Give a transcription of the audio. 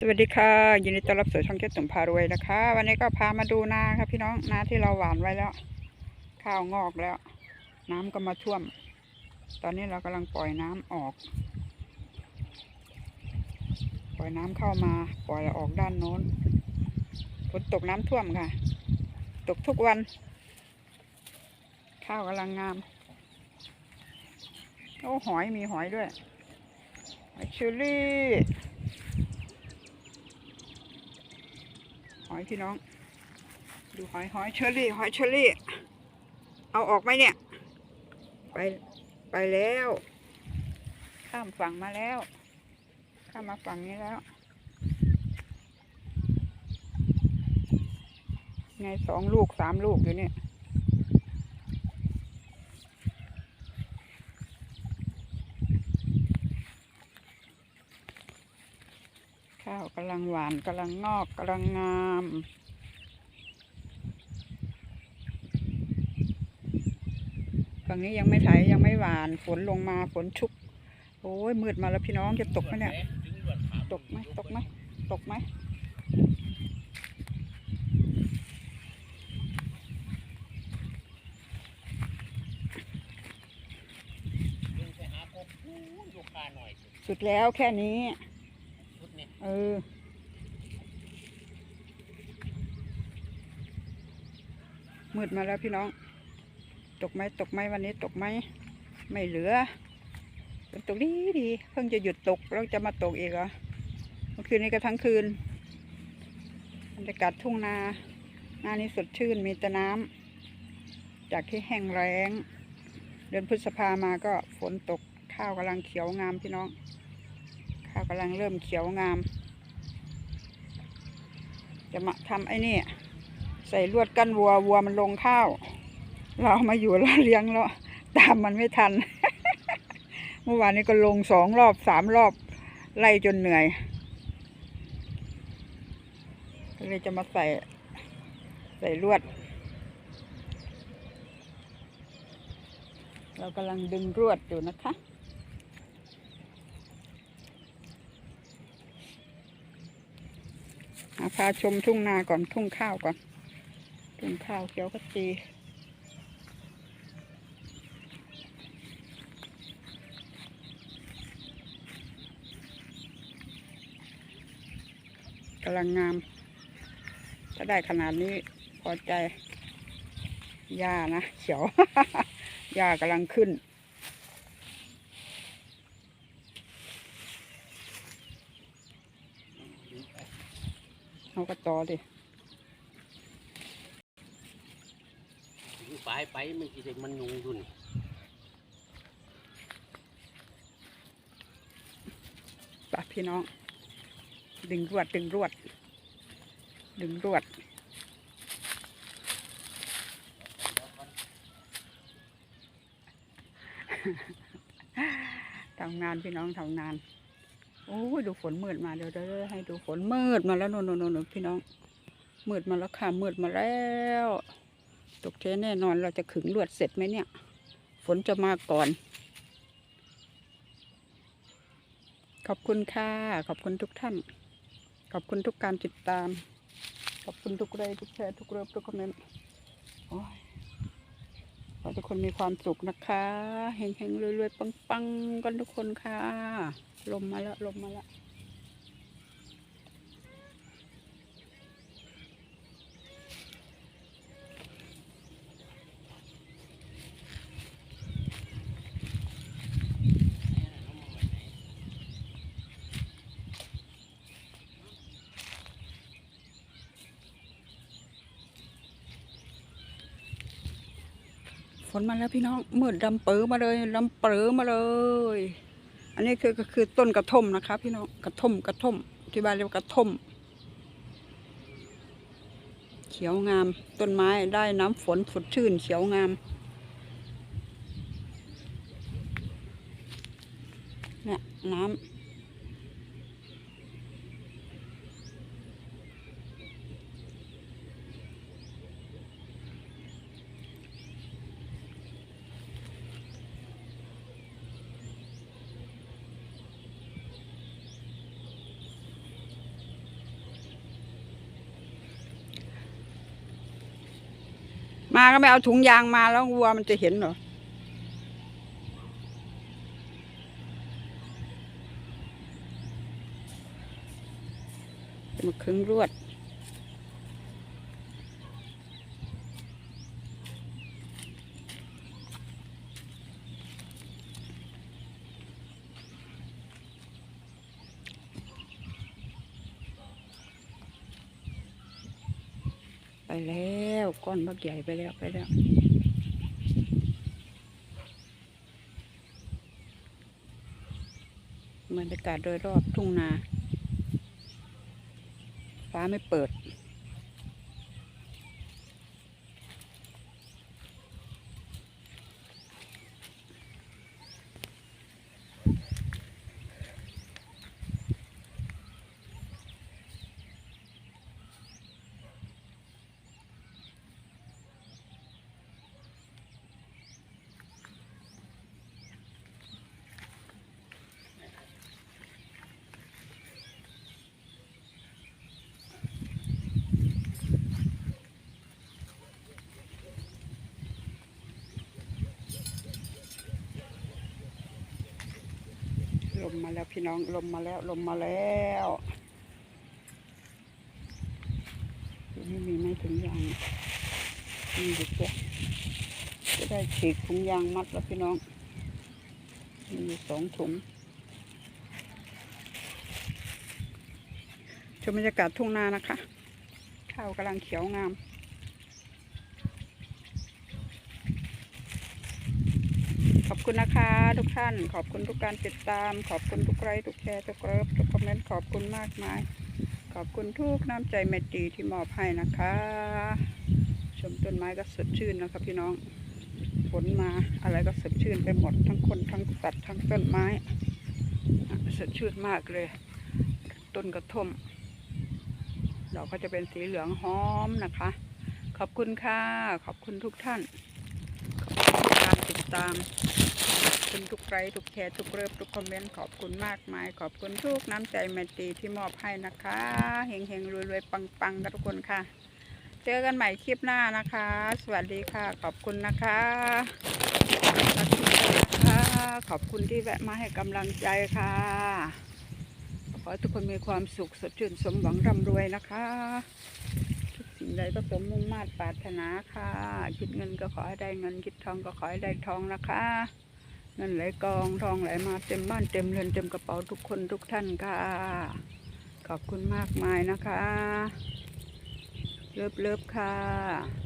สวัสดีค่ะยินดีต้อนรับสู่ช่องเจ๊ตุ่มพารวยนะคะ วันนี้ก็พามาดูนาครับพี่น้องนาที่เราหวานไว้แล้ว ข้าวงอกแล้ว น้ำก็มาท่วม ตอนนี้เรากำลังปล่อยน้ำออก ปล่อยน้ำเข้ามา ปล่อยออกด้านโน้นฝนตกน้ำท่วมค่ะ ตกทุกวัน ข้าวกำลังงามโอ้หอยมีหอยด้วยหอยเชอรี่ ห อยพี่น้อง ดูหอยหอยเชอรี่หอยเชอรี่ เอาออกไหมเนี่ย ไปไปแล้ว ข้ามฝั่งมาแล้ว ข้ามมาฝั่งนี้แล้ว ไงสองลูกสามลูกอยู่เนี่ย ข้าว กำลังหวานกำลังงอกกำลังงามฝั่งนี้ยังไม่ไถยังไม่หวานฝนลงมาฝนชุก โอ้ยมืดมาแล้วพี่น้องจะตกไหมเนี่ย ตกไหมตกไหมตกไหมสุดแล้วแค่นี้ เออ มืดมาแล้วพี่น้อง ตกไหมตกไหมวันนี้ตกไหมไม่เหลือฝนตกดีดีเพิ่งจะหยุดตกแล้วจะมาตกอีกเหรอเมื่อคืนนี้ก็ทั้งคืนบรรยากาศทุ่งนาหน้านี้สดชื่นมีแต่น้ำจากที่แห้งแล้ง เดือนพฤษภามาก็ฝนตกข้าวกำลังเขียวงามพี่น้อง ข้าวกำลังเริ่มเขียวงาม จะมาทำไอ้นี่ ใส่ลวดกั้นวัววัวมันลงข้าว เรามาอยู่แล้วเลี้ยงแล้วตามมันไม่ทัน เมื่อวานนี้ก็ลงสองรอบสามรอบ ไล่จนเหนื่อยก็เลยจะมาใส่ใส่ลวด เรากำลังดึงรวดอยู่นะคะมาพาชมทุ่งนาก่อนทุ่งข้าวก่อน ทุ่งข้าวเขียวขจีกำลังงาม ถ้าได้ขนาดนี้พอใจหญ้านะ เขียวหญ้ากำลังขึ้น เอากระต่อดิ ไปไปมันกินมันยุงอยู่นี่ปะพี่น้อง ดึงรวด ดึงรวด ดึงรวด ทำงานพี่น้องทำงาน โอ้ยดูฝนมืดมาเดี๋ยวเดี๋ยวให้ดูฝนมืดมาแล้วนนนนโน่นพี่น้องมืดมาแล้วค่ะมืดมาแล้ว ตกเทแน่นอนเราจะขึงลวดเสร็จไหมเนี่ย ฝนจะมาก่อน ขอบคุณค่ะ ขอบคุณทุกท่าน ขอบคุณทุกการติดตาม ขอบคุณทุกไลค์ทุกแชร์ทุกเลิฟทุกคอมเมนต์โอ้ยขอทุกคนมีความสุขนะคะเฮงเฮงๆรวยๆปังๆกันทุกคนค่ะ ลมมาแล้วลมมาแล้ว นมาแล้วพี่น้องมืดดำเปือมาเลยดำเปือมาเลย อันนี้คือก็คือต้นกระท่อมนะคะ พี่น้องกระท่อมกระท่อมที่บ้านเรียกว่ากระท่อมเขียวงาม ต้นไม้ได้น้ำฝนสดชื่นเขียวงามเนี่ยน้ำ มาก็ไม่เอาถุงยางมาแล้ววัวมันจะเห็นเหรอมาคึงรวด แล้วก้อนบักใหญ่ไปแล้วไปแล้วบรรยากาศโดยรอบทุ่งนา ฟ้าไม่เปิด ลมมาแล้วพี่น้องลมมาแล้วลมมาแล้วไม่มีไม่ถุงยางมีอยู่เจ้ะจะได้ฉีกถุงยางมัดแล้วพี่น้องมีอยู่สองถุงชมบรรยากาศทุ่งนานะคะ ข้าวกำลังเขียวงาม ขอบ คุณนะคะ ทุกท่าน ขอบคุณทุกการติดตาม ขอบคุณทุกไลค์ทุกแชร์ทุกเลิฟทุกคอมเมนต์ขอบคุณมากมาย ขอบคุณทุกน้ำใจเมตตีที่มอบให้นะคะ ชมต้นไม้ก็สดชื่นนะครับพี่น้องฝนมาอะไรก็สดชื่นไปหมดทั้งคนทั้งสัตว์ทั้งต้นไม้สดชื่นมากเลย ต้นกระท่อมดอกก็จะเป็นสีเหลืองหอมนะคะ ขอบคุณค่ะ ขอบคุณทุกท่าน ขอบคุณการติดตาม ทุกไลค์ทุกแชร์ทุกเลิฟทุกคอมเมนต์ขอบคุณมากมาย ขอบคุณทุกน้ำใจแมตรีที่มอบให้นะคะเฮงเฮงรวยรวยปังปังกันทุกคนค่ะ เจอกันใหม่คลิปหน้านะคะ สวัสดีค่ะ ขอบคุณนะคะขอบคุณนะคะขอบคุณที่แวะมาให้กำลังใจค่ะ ขอให้ทุกคนมีความสุขสดชื่นสมหวังร่ำรวยนะคะทุกสิ่งใดก็สมมุ่งมาตรปรารถนาค่ะ คิดเงินก็ขอให้ได้เงิน คิดทองก็ขอให้ได้ทองนะคะ เงินไหลกองทองไหลมาเต็มบ้านเต็มเรือนเต็มกระเป๋าทุกคนทุกท่านค่ะ ขอบคุณมากมายนะคะ เลิฟเลิฟค่ะ